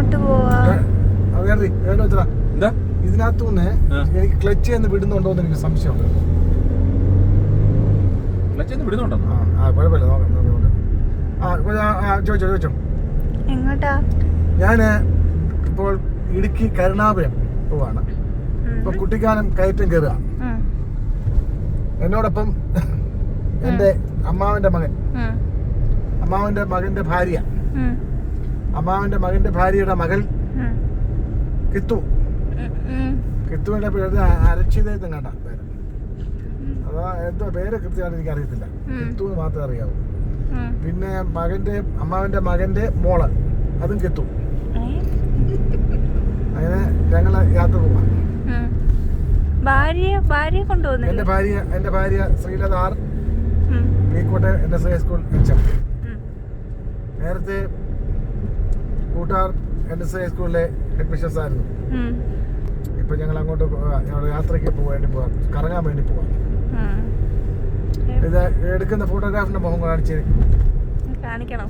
എങ്ങോട്ട് പോവാ. എന്താ? ഇതിനകത്തുനിന്ന് എനിക്ക് ക്ലച്ച് എന്ന് വിടുന്നുണ്ടോ എന്ന് എനിക്ക് സംശയമുണ്ട്. ക്ലച്ച് എന്ന് വിടുന്നുണ്ടോ? ആ കുഴപ്പമില്ല. ആ ചോദിച്ചോ ചോദിച്ചോ. എങ്ങോട്ടാ? ഞാൻ ഇപ്പോൾ ഇടുക്കി കരുണാപുരം പോവാണ്. ഇപ്പൊ കുട്ടിക്കാനം കയറ്റം കയറുക. എന്നോടൊപ്പം എന്റെ അമ്മാവന്റെ മകൻ. അമ്മാവന്റെ മകന്റെ ഭാര്യ. ഉം. മകന്റെ ഭാര്യയുടെ മകൾ. കിത്തു. ഉം. പേര് അരക്ഷിതയെന്ന് കണ്ട പേര് അതാ എന്തോ പേര് കൃത്യമായിട്ട് എനിക്ക് അറിയത്തില്ല കിത്തു എന്ന് മാത്രമേ അറിയാവൂ പിന്നെ മകന്റെ അമ്മാവന്റെ മകന്റെ മോൾ അതും കിത്തു? അങ്ങനെ ഞങ്ങൾ യാത്ര പോവാം. ഭാര്യ ഭാര്യ എന്റെ ഭാര്യ എന്റെ ഭാര്യ ശ്രീലത ആർ ഉം. മീക്കോട്ടെ N S high school school നേരത്തെ കൂട്ടാർ എൻ എസ് ഐ സ്കൂളിലെ ഹെഡ് മിഷൻസ് ആയിരുന്നു. ഇപ്പൊ ഞങ്ങൾ അങ്ങോട്ട് യാത്രയ്ക്ക് വേണ്ടി പോവാം. കറങ്ങാൻ വേണ്ടി പോവാം. ഇത് എടുക്കുന്ന ഫോട്ടോഗ്രാഫിന്റെ മുഖം കാണിച്ചു കാണിക്കണം.